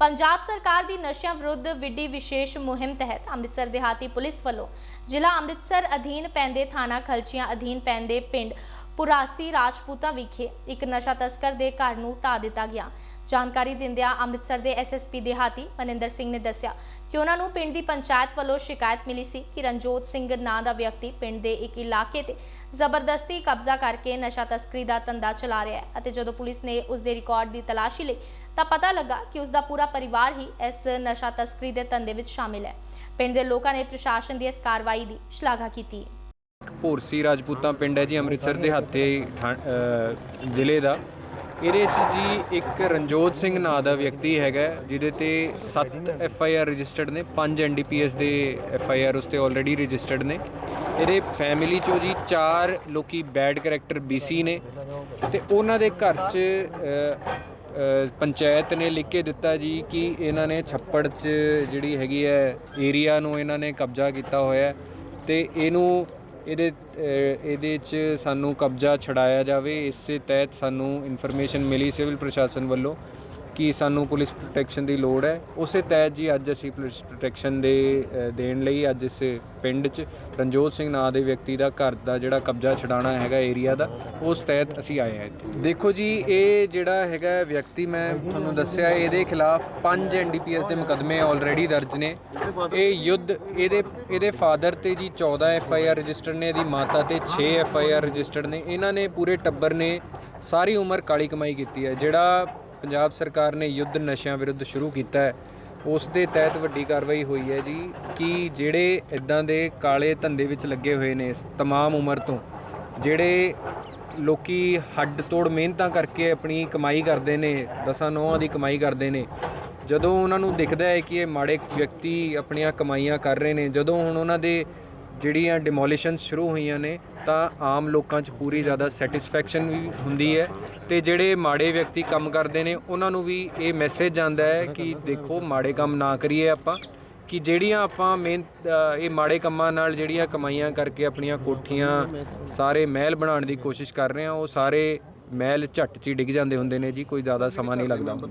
ਪੰਜਾਬ ਸਰਕਾਰ ਦੀ ਨਸ਼ਿਆਂ ਵਿਰੁੱਧ ਵਿੱਢੀ ਵਿਸ਼ੇਸ਼ ਮੁਹਿੰਮ ਤਹਿਤ ਅੰਮ੍ਰਿਤਸਰ ਦਿਹਾਤੀ ਪੁਲਿਸ ਵੱਲੋਂ ਜ਼ਿਲ੍ਹਾ ਅੰਮ੍ਰਿਤਸਰ ਅਧੀਨ ਪੈਂਦੇ ਥਾਣਾ ਖਲਚੀਆਂ ਅਧੀਨ ਪੈਂਦੇ ਪਿੰਡ ਪੁਰਾਸੀ ਰਾਜਪੂਤਾ ਵਿਖੇ ਇੱਕ ਨਸ਼ਾ ਤਸਕਰ ਦੇ ਘਰ ਨੂੰ ਢਾ ਦਿੱਤਾ ਗਿਆ। ਜਾਣਕਾਰੀ ਦਿੰਦਿਆਂ ਅੰਮ੍ਰਿਤਸਰ ਦੇ ਐਸਐਸਪੀ ਦਿਹਾਤੀ ਮਨਿੰਦਰ ਸਿੰਘ ਨੇ ਦੱਸਿਆ ਕਿ ਉਹਨਾਂ ਨੂੰ ਪਿੰਡ ਦੀ ਪੰਚਾਇਤ ਵੱਲੋਂ ਸ਼ਿਕਾਇਤ ਮਿਲੀ ਸੀ ਕਿ ਰਣਜੋਤ ਸਿੰਘ ਨਾਂ ਦਾ ਵਿਅਕਤੀ ਪਿੰਡ ਦੇ ਇੱਕ ਇਲਾਕੇ ਤੇ ਜ਼ਬਰਦਸਤੀ ਕਬਜ਼ਾ ਕਰਕੇ ਨਸ਼ਾ ਤਸਕਰੀ ਦਾ ਧੰਦਾ ਚਲਾ ਰਿਹਾ ਹੈ ਅਤੇ ਜਦੋਂ ਪੁਲਿਸ ਨੇ ਉਸ ਦੇ ਰਿਕਾਰਡ ਦੀ ਤਲਾਸ਼ੀ ਲਈ ਤਾਂ ਪਤਾ ਲੱਗਾ ਕਿ ਉਸ ਦਾ ਪੂਰਾ ਪਰਿਵਾਰ ਹੀ ਇਸ ਨਸ਼ਾ ਤਸਕਰੀ ਦੇ ਧੰਦੇ ਵਿੱਚ ਸ਼ਾਮਿਲ ਹੈ। ਪਿੰਡ ਦੇ ਲੋਕਾਂ ਨੇ ਪ੍ਰਸ਼ਾਸਨ ਦੀ ਇਸ ਕਾਰਵਾਈ ਦੀ ਸ਼ਲਾਘਾ ਕੀਤੀ। ਹੈ ਭੋਰਸੀ ਰਾਜਪੂਤਾਂ ਪਿੰਡ ਹੈ ਜੀ ਅੰਮ੍ਰਿਤਸਰ ਦੇ ਹੱਥੇ ਜ਼ਿਲ੍ਹੇ ਦਾ। ਇਹਦੇ 'ਚ ਜੀ ਇੱਕ ਰਣਜੋਤ ਸਿੰਘ ਨਾਂ ਦਾ ਵਿਅਕਤੀ ਹੈਗਾ ਜਿਹਦੇ ਤੇ 7 ਐਫ ਆਈ ਆਰ ਰਜਿਸਟਰਡ ਨੇ 5 ਐਨ ਡੀ ਪੀ ਐਸ ਦੇ ਐਫ ਆਈ ਆਰ ਉਸ ਤੇ ਆਲਰੇਡੀ ਰਜਿਸਟਰਡ ਨੇ। ਇਹਦੇ ਫੈਮਿਲੀ ਚੋਂ ਜੀ 4 ਲੋਕੀ ਬੈਡ ਕੈਰੈਕਟਰ ਬੀਸੀ ਨੇ ਤੇ ਉਹਨਾਂ ਦੇ ਘਰ 'ਚ ਪੰਚਾਇਤ ਨੇ ਲਿਖ ਕੇ ਦਿੱਤਾ ਜੀ ਕਿ ਇਹਨਾਂ ਨੇ ਛੱਪੜ 'ਚ ਜਿਹੜੀ ਹੈਗੀ ਹੈ ਏਰੀਆ ਨੂੰ ਇਹਨਾਂ ਨੇ ਕਬਜ਼ਾ ਕੀਤਾ ਹੋਇਆ ਹੈ ਤੇ ਇਹਨੂੰ ਇਹਦੇ ਇਹਦੇ 'ਚ ਸਾਨੂੰ ਕਬਜ਼ਾ ਛਡਾਇਆ ਜਾਵੇ। ਇਸੇ ਤਹਿਤ ਸਾਨੂੰ ਇਨਫੋਰਮੇਸ਼ਨ ਮਿਲੀ ਸਿਵਲ ਪ੍ਰਸ਼ਾਸਨ ਵੱਲੋਂ। ਕਿ ਸਾਨੂੰ ਪੁਲਿਸ ਪ੍ਰੋਟੈਕਸ਼ਨ ਦੀ ਲੋੜ ਹੈ। ਉਸੇ ਤਹਿਤ ਜੀ ਅੱਜ ਅਸੀਂ ਪੁਲਿਸ ਪ੍ਰੋਟੈਕਸ਼ਨ ਦੇ ਦੇਣ ਲਈ ਅੱਜ ਇਸ ਪਿੰਡ 'ਚ ਰਣਜੋਤ ਸਿੰਘ ਨਾਂ ਦੇ ਵਿਅਕਤੀ ਦਾ ਘਰ ਦਾ ਜਿਹੜਾ ਕਬਜ਼ਾ ਛਡਾਣਾ ਹੈਗਾ ਏਰੀਆ ਦਾ, ਉਸ ਤਹਿਤ ਅਸੀਂ ਆਏ ਹਾਂ ਇੱਥੇ। ਦੇਖੋ ਜੀ, ਇਹ ਜਿਹੜਾ ਹੈਗਾ ਵਿਅਕਤੀ ਮੈਂ ਤੁਹਾਨੂੰ ਦੱਸਿਆ, ਇਹਦੇ ਖਿਲਾਫ 5 ਐਨਡੀਪੀਐਸ ਦੇ ਮੁਕੱਦਮੇ ਆਲਰੇਡੀ ਦਰਜ ਨੇ। ਇਹ ਯੁੱਧ, ਇਹਦੇ ਇਹਦੇ ਫਾਦਰ ਤੇ ਜੀ 14 ਐਫਆਈਆਰ ਰਜਿਸਟਰਡ ਨੇ, ਇਹਦੀ ਮਾਤਾ ਤੇ 6 ਐਫਆਈਆਰ ਰਜਿਸਟਰਡ ਨੇ। ਇਹਨਾਂ ਨੇ ਪੂਰੇ ਟੱਬਰ ਨੇ ਸਾਰੀ ਉਮਰ ਕਾਲੀ ਕਮਾਈ ਕੀਤੀ ਹੈ। ਜਿਹੜਾ ਪੰਜਾਬ ਸਰਕਾਰ ਨੇ ਯੁੱਧ ਨਸ਼ਿਆਂ ਵਿਰੁੱਧ ਸ਼ੁਰੂ ਕੀਤਾ ਹੈ ਉਸ ਦੇ ਤਹਿਤ ਵੱਡੀ ਕਾਰਵਾਈ ਹੋਈ ਹੈ ਜੀ ਕਿ ਜਿਹੜੇ ਇਦਾਂ ਦੇ ਕਾਲੇ ਧੰਦੇ ਵਿੱਚ ਲੱਗੇ ਹੋਏ ਨੇ ਇਸ तमाम ਉਮਰ ਤੋਂ ਜਿਹੜੇ ਲੋਕੀ ਹੱਡ ਤੋੜ ਮਿਹਨਤਾਂ ਕਰਕੇ ਆਪਣੀ ਕਮਾਈ ਕਰਦੇ ਨੇ ਦਸਾਂ ਨੌਹਾਂ ਦੀ ਕਮਾਈ ਕਰਦੇ ਨੇ ਜਦੋਂ ਉਹਨਾਂ ਨੂੰ ਦਿਖਦਾ ਹੈ ਕਿ ਇਹ ਮਾੜੇ ਵਿਅਕਤੀ ਆਪਣੀਆਂ ਕਮਾਈਆਂ ਕਰ ਰਹੇ ਨੇ ਜਦੋਂ ਹੁਣ ਉਹਨਾਂ ਦੇ ਜਿਹੜੀਆਂ ਡਿਮੋਲੀਸ਼ਨਸ ਸ਼ੁਰੂ ਹੋਈਆਂ ਨੇ, ਤਾਂ ਆਮ ਲੋਕਾਂ 'ਚ ਪੂਰੀ ਜ਼ਿਆਦਾ ਸੈਟੀਸਫੈਕਸ਼ਨ ਵੀ ਹੁੰਦੀ ਹੈ ਤੇ ਜਿਹੜੇ ਮਾੜੇ ਵਿਅਕਤੀ ਕੰਮ ਕਰਦੇ ਨੇ, ਉਹਨਾਂ ਨੂੰ ਵੀ ਇਹ ਮੈਸੇਜ ਜਾਂਦਾ ਹੈ ਕਿ ਦੇਖੋ, ਮਾੜੇ ਕੰਮ ਨਾ ਕਰੀਏ ਆਪਾਂ, ਕਿ ਜਿਹੜੀਆਂ ਆਪਾਂ ਮਿਹਨਤ ਇਹ ਮਾੜੇ ਕੰਮਾਂ ਨਾਲ ਜਿਹੜੀਆਂ ਕਮਾਈਆਂ ਕਰਕੇ ਆਪਣੀਆਂ ਕੋਠੀਆਂ ਸਾਰੇ ਮਹਿਲ ਬਣਾਉਣ ਦੀ ਕੋਸ਼ਿਸ਼ ਕਰ ਰਹੇ ਆ ਉਹ ਸਾਰੇ ਮਹਿਲ ਝੱਟ 'ਚ ਡਿੱਗ ਜਾਂਦੇ ਹੁੰਦੇ ਨੇ ਜੀ, ਕੋਈ ਜ਼ਿਆਦਾ ਸਮਾਂ ਨਹੀਂ ਲੱਗਦਾ ਹੁੰਦਾ।